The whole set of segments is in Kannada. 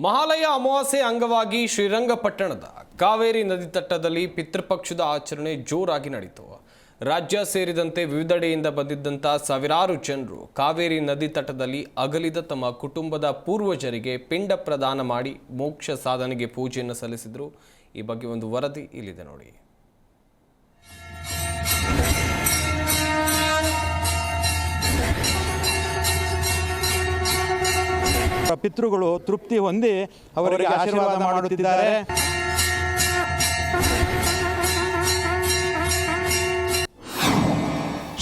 ಮಹಾಲಯ ಅಮಾವಾಸ್ಯೆ ಅಂಗವಾಗಿ ಶ್ರೀರಂಗಪಟ್ಟಣದ ಕಾವೇರಿ ನದಿ ತಟ್ಟದಲ್ಲಿ ಪಿತೃಪಕ್ಷದ ಆಚರಣೆ ಜೋರಾಗಿ ನಡೆಯಿತು ರಾಜ್ಯ ಸೇರಿದಂತೆ ವಿವಿಧೆಡೆಯಿಂದ ಬಂದಿದ್ದಂಥ ಸಾವಿರಾರು ಜನರು ಕಾವೇರಿ ನದಿ ತಟದಲ್ಲಿ ಅಗಲಿದ ತಮ್ಮ ಕುಟುಂಬದ ಪೂರ್ವಜರಿಗೆ ಪಿಂಡ ಪ್ರದಾನ ಮಾಡಿ ಮೋಕ್ಷ ಸಾಧನೆಗೆ ಪೂಜೆಯನ್ನು ಸಲ್ಲಿಸಿದರು. ಈ ಬಗ್ಗೆ ಒಂದು ವರದಿ ಇಲ್ಲಿದೆ ನೋಡಿ. ಪಿತೃಗಳು ತೃಪ್ತಿ ಹೊಂದಿ ಅವರಿಗೆ ಆಶೀರ್ವಾದ ಮಾಡುತ್ತಿದ್ದಾರೆ.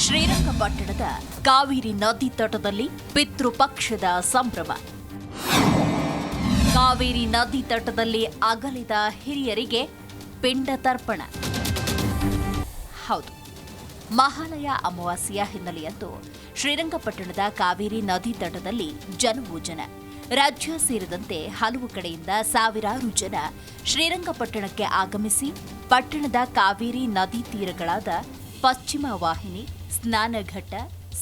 ಶ್ರೀರಂಗಪಟ್ಟಣದ ಕಾವೇರಿ ನದಿ ತಟದಲ್ಲಿ ಪಿತೃಪಕ್ಷದ ಸಂಭ್ರಮ. ಕಾವೇರಿ ನದಿ ತಟದಲ್ಲಿ ಅಗಲಿದ ಹಿರಿಯರಿಗೆ ಪಿಂಡ ತರ್ಪಣ. ಹೌದು ಮಹಾಲಯ ಅಮಾವಾಸ್ಯೆಯ ಹಿನ್ನೆಲೆಯಂದು ಶ್ರೀರಂಗಪಟ್ಟಣದ ಕಾವೇರಿ ನದಿ ತಟದಲ್ಲಿ ಜನವೂ ಜನ ರಾಜ್ಯ ಸೇರಿದಂತೆ ಹಲವು ಕಡೆಯಿಂದ ಸಾವಿರಾರು ಜನ ಶ್ರೀರಂಗಪಟ್ಟಣಕ್ಕೆ ಆಗಮಿಸಿ, ಪಟ್ಟಣದ ಕಾವೇರಿ ನದಿ ತೀರಗಳಾದ ಪಶ್ಚಿಮ ವಾಹಿನಿ, ಸ್ನಾನಘಟ್ಟ,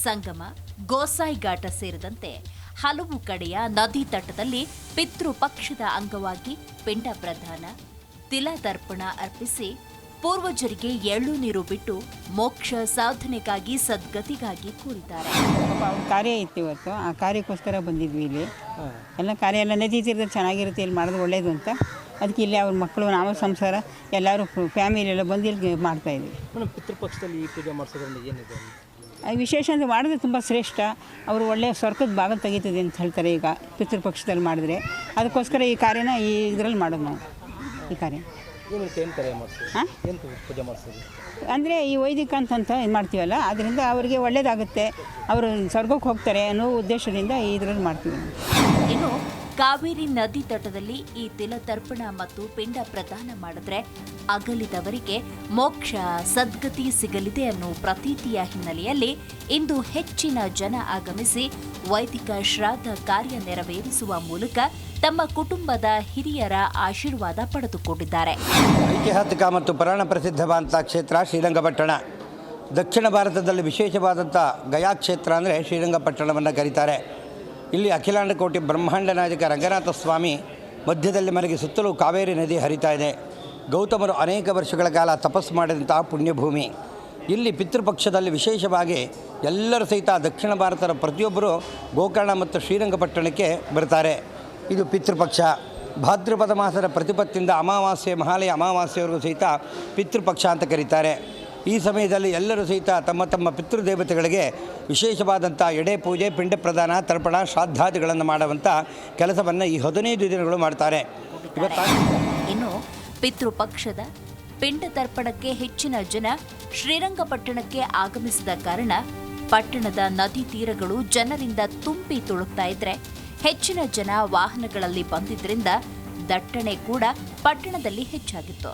ಸಂಗಮ, ಗೋಸಾಯಿಘಾಟ ಸೇರಿದಂತೆ ಹಲವು ಕಡೆಯ ನದಿ ತಟದಲ್ಲಿ ಪಿತೃಪಕ್ಷದ ಅಂಗವಾಗಿ ಪಿಂಡ ಪ್ರಧಾನ ತಿಲತರ್ಪಣ ಅರ್ಪಿಸಿ ಪೂರ್ವಜರಿಗೆ ಎಳ್ಳು ನೀರು ಬಿಟ್ಟು ಮೋಕ್ಷ ಸಾಧನೆಗಾಗಿ ಸದ್ಗತಿಗಾಗಿ ಕೂರಿದ್ದಾರೆ. ಕಾರ್ಯ ಇತ್ತು ಇವತ್ತು. ಆ ಕಾರ್ಯಕ್ಕೋಸ್ಕರ ಬಂದಿದ್ವಿ ಇಲ್ಲಿ. ಎಲ್ಲ ಕಾರ್ಯ ಎಲ್ಲ ನದಿ ತೀರದ ಚೆನ್ನಾಗಿರುತ್ತೆ ಇಲ್ಲಿ ಮಾಡೋದು ಒಳ್ಳೇದು ಅಂತ. ಅದಕ್ಕೆ ಇಲ್ಲಿ ಅವ್ರ ಮಕ್ಕಳು ನಾವು ಸಂಸಾರ ಎಲ್ಲರೂ ಫ್ಯಾಮಿಲಿ ಎಲ್ಲ ಬಂದು ಇಲ್ಲಿ ಮಾಡ್ತಾ ಇದ್ವಿ. ಪಿತೃಪಕ್ಷದಲ್ಲಿ ಈ ಪೂಜೆ ಮಾಡಿಸೋದ್ರಿಂದ ಏನಿದೆ? ಅದು ವಿಶೇಷ ಅಂದರೆ ಮಾಡಿದ್ರೆ ತುಂಬ ಶ್ರೇಷ್ಠ. ಅವರು ಒಳ್ಳೆಯ ಸ್ವರ್ಗದ ಭಾಗ ತೆಗೀತದೆ ಅಂತ ಹೇಳ್ತಾರೆ ಈಗ ಪಿತೃಪಕ್ಷದಲ್ಲಿ ಮಾಡಿದ್ರೆ. ಅದಕ್ಕೋಸ್ಕರ ಈ ಕಾರ್ಯನ ಈ ಇದರಲ್ಲಿ ಮಾಡೋದು ನಾವು. ಈ ಕಾರ್ಯ. ಹಾಂ? ಅಂದರೆ ಈ ವೈದಿಕ ಅಂತಂತ ಇದು ಮಾಡ್ತೀವಲ್ಲ ಅದರಿಂದ ಅವರಿಗೆ ಒಳ್ಳೆಯದಾಗುತ್ತೆ ಅವರು ಸ್ವರ್ಗಕ್ಕೆ ಹೋಗ್ತಾರೆ ಅನ್ನೋ ಉದ್ದೇಶದಿಂದ ಈ ಇದರಲ್ಲಿ ಮಾಡ್ತೀವಿ. ಇನ್ನು ಕಾವೇರಿ ನದಿ ತಟದಲ್ಲಿ ಈ ತಿಲ ತರ್ಪಣ ಮತ್ತು ಪಿಂಡ ಪ್ರದಾನ ಮಾಡಿದ್ರೆ ಅಗಲಿದವರಿಗೆ ಮೋಕ್ಷ ಸದ್ಗತಿ ಸಿಗಲಿದೆ ಅನ್ನೋ ಪ್ರತೀತಿಯ ಹಿನ್ನೆಲೆಯಲ್ಲಿ ಇಂದು ಹೆಚ್ಚಿನ ಜನ ಆಗಮಿಸಿ ವೈದಿಕ ಶ್ರಾದ್ದ ಕಾರ್ಯ ನೆರವೇರಿಸುವ ಮೂಲಕ ತಮ್ಮ ಕುಟುಂಬದ ಹಿರಿಯರ ಆಶೀರ್ವಾದ ಪಡೆದುಕೊಂಡಿದ್ದಾರೆ. ಐತಿಹಾಸಿಕ ಮತ್ತು ಪ್ರಾಣ ಪ್ರಸಿದ್ಧವಾದಂಥ ಕ್ಷೇತ್ರ ಶ್ರೀರಂಗಪಟ್ಟಣ. ದಕ್ಷಿಣ ಭಾರತದಲ್ಲಿ ವಿಶೇಷವಾದಂಥ ಗಯಾ ಕ್ಷೇತ್ರ ಅಂದರೆ ಶ್ರೀರಂಗಪಟ್ಟಣವನ್ನು ಕರೀತಾರೆ. ಇಲ್ಲಿ ಅಖಿಲಾಂಡ ಕೋಟಿ ಬ್ರಹ್ಮಾಂಡ ನಾಯಕ ರಂಗನಾಥ ಸ್ವಾಮಿ ಮಧ್ಯದಲ್ಲಿ ಮನೆಗೆ ಸುತ್ತಲೂ ಕಾವೇರಿ ನದಿ ಹರಿತಾ ಇದೆ. ಗೌತಮರು ಅನೇಕ ವರ್ಷಗಳ ಕಾಲ ತಪಸ್ಸು ಮಾಡಿದಂತಹ ಪುಣ್ಯಭೂಮಿ. ಇಲ್ಲಿ ಪಿತೃಪಕ್ಷದಲ್ಲಿ ವಿಶೇಷವಾಗಿ ಎಲ್ಲರೂ ಸಹಿತ ದಕ್ಷಿಣ ಭಾರತದ ಪ್ರತಿಯೊಬ್ಬರು ಗೋಕರ್ಣ ಮತ್ತು ಶ್ರೀರಂಗಪಟ್ಟಣಕ್ಕೆ ಬರ್ತಾರೆ. ಇದು ಪಿತೃಪಕ್ಷ. ಭಾದ್ರಪದ ಮಾಸದ ಪ್ರತಿಪತ್ತಿಂದ ಅಮಾವಾಸ್ಯೆ, ಮಹಾಲಯ ಅಮಾವಾಸ್ಯೆವರೆಗೂ ಸಹಿತ ಪಿತೃಪಕ್ಷ ಅಂತ ಕರೀತಾರೆ. ಈ ಸಮಯದಲ್ಲಿ ಎಲ್ಲರೂ ಸಹಿತ ತಮ್ಮ ತಮ್ಮ ಪಿತೃದೇವತೆಗಳಿಗೆ ವಿಶೇಷವಾದಂಥ ಎಡೆ ಪೂಜೆ, ಪಿಂಡ ಪ್ರದಾನ, ತರ್ಪಣ, ಶ್ರಾದ್ದಾದಿಗಳನ್ನು ಮಾಡುವಂಥ ಕೆಲಸವನ್ನು ಈ ಹದಿನೈದು ದಿನಗಳು ಮಾಡ್ತಾರೆ. ಇನ್ನು ಪಿತೃಪಕ್ಷದ ಪಿಂಡ ತರ್ಪಣಕ್ಕೆ ಹೆಚ್ಚಿನ ಜನ ಶ್ರೀರಂಗಪಟ್ಟಣಕ್ಕೆ ಆಗಮಿಸಿದ ಕಾರಣ ಪಟ್ಟಣದ ನದಿ ತೀರಗಳು ಜನರಿಂದ ತುಂಬಿ ತುಳುಕ್ತಾ ಇದ್ರೆ ಹೆಚ್ಚಿನ ಜನ ವಾಹನಗಳಲ್ಲಿ ಬಂದಿದ್ದರಿಂದ ದಟ್ಟಣೆ ಕೂಡ ಪಟ್ಟಣದಲ್ಲಿ ಹೆಚ್ಚಾಗಿತ್ತು.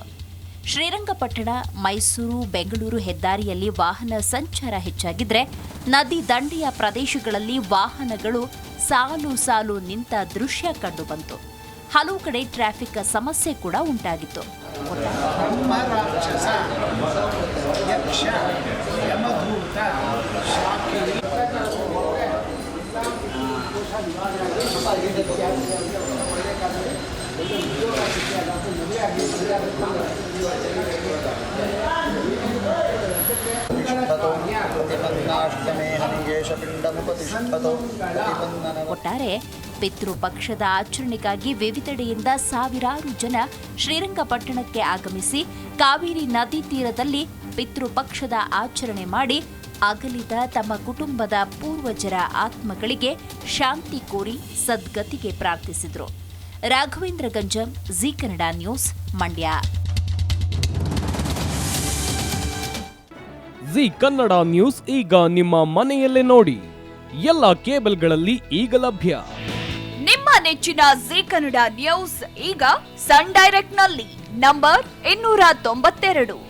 ಶ್ರೀರಂಗಪಟ್ಟಣ, ಮೈಸೂರು, ಬೆಂಗಳೂರು ಹೆದ್ದಾರಿಯಲ್ಲಿ ವಾಹನ ಸಂಚಾರ ಹೆಚ್ಚಾಗಿದ್ರೆ ನದಿ ದಂಡೆಯ ಪ್ರದೇಶಗಳಲ್ಲಿ ವಾಹನಗಳು ಸಾಲು ಸಾಲು ನಿಂತ ದೃಶ್ಯ ಕಂಡುಬಂತು ಹಲವು ಕಡೆ ಟ್ರಾಫಿಕ್ ಸಮಸ್ಯೆ ಕೂಡ ಉಂಟಾಗಿತ್ತು. ಒಟ್ಟಾರೆ ಪಿತೃಪಕ್ಷದ ಆಚರಣೆಗಾಗಿ ವಿವಿಧೆಡೆಯಿಂದ ಸಾವಿರಾರು ಜನ ಶ್ರೀರಂಗಪಟ್ಟಣಕ್ಕೆ ಆಗಮಿಸಿ ಕಾವೇರಿ ನದಿ ತೀರದಲ್ಲಿ ಪಿತೃಪಕ್ಷದ ಆಚರಣೆ ಮಾಡಿ ಅಗಲಿದ ತಮ್ಮ ಕುಟುಂಬದ ಪೂರ್ವಜರ ಆತ್ಮಗಳಿಗೆ ಶಾಂತಿ ಕೋರಿ ಸದ್ಗತಿಗೆ ಪ್ರಾರ್ಥಿಸಿದರು. Raghavendra Ganjam Zee Kannada news Mandya. Zee Kannada news ಈಗ ನಿಮ್ಮ ಮನೆಯಲ್ಲೇ ನೋಡಿ. ಎಲ್ಲ ಕೇಬಲ್ಗಳಲ್ಲಿ ಈಗ ಲಭ್ಯ. ನಿಮ್ಮ ನೆಚ್ಚಿನ ಜಿ ಕನ್ನಡ ನ್ಯೂಸ್ ಈಗ ಸನ್ ಡೈರೆಕ್ಟ್ನಲ್ಲಿ ನಂಬರ್ ಇನ್ನೂರ ತೊಂಬತ್ತೆರಡು.